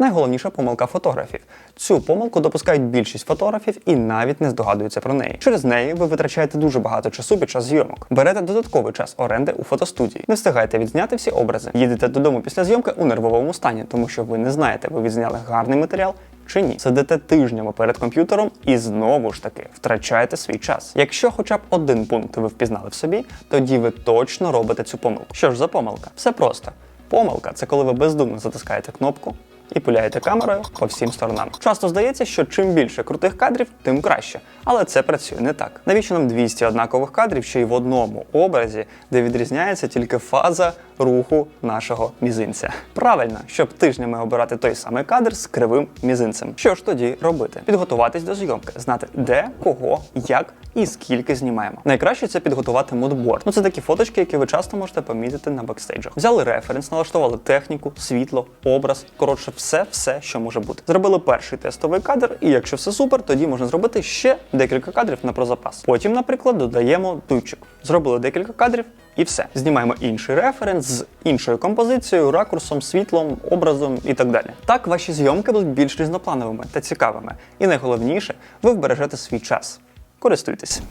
Найголовніша помилка фотографів. Цю помилку допускають більшість фотографів і навіть не здогадуються про неї. Через неї ви витрачаєте дуже багато часу під час зйомок. Берете додатковий час оренди у фотостудії. Не встигаєте відзняти всі образи. Їдете додому після зйомки у нервовому стані, тому що ви не знаєте, ви відзняли гарний матеріал чи ні. Сидите тижнями перед комп'ютером і знову ж таки втрачаєте свій час. Якщо хоча б один пункт ви впізнали в собі, тоді ви точно робите цю помилку. Що ж за помилка? Все просто. Помилка це коли ви бездумно затискаєте кнопку і пиляєте камерою по всім сторонам. Часто здається, що чим більше крутих кадрів, тим краще. Але це працює не так. Навіщо нам 200 однакових кадрів ще й в одному образі, де відрізняється тільки фаза руху нашого мізинця? Правильно, щоб тижнями обирати той самий кадр з кривим мізинцем. Що ж тоді робити? Підготуватись до зйомки, знати де, кого, як і скільки знімаємо. Найкраще це підготувати мудборд. Ну це такі фоточки, які ви часто можете помітити на бекстейджах. Взяли референс, налаштували техніку, світло, образ. Коротше, все, все, що може бути. Зробили перший тестовий кадр, і якщо все супер, тоді можна зробити ще декілька кадрів на прозапас. Потім, наприклад, додаємо туйчик. Зробили декілька кадрів. І все. Знімаємо інший референс з іншою композицією, ракурсом, світлом, образом і так далі. Так ваші зйомки будуть більш різноплановими та цікавими. І найголовніше, ви вбережете свій час. Користуйтесь.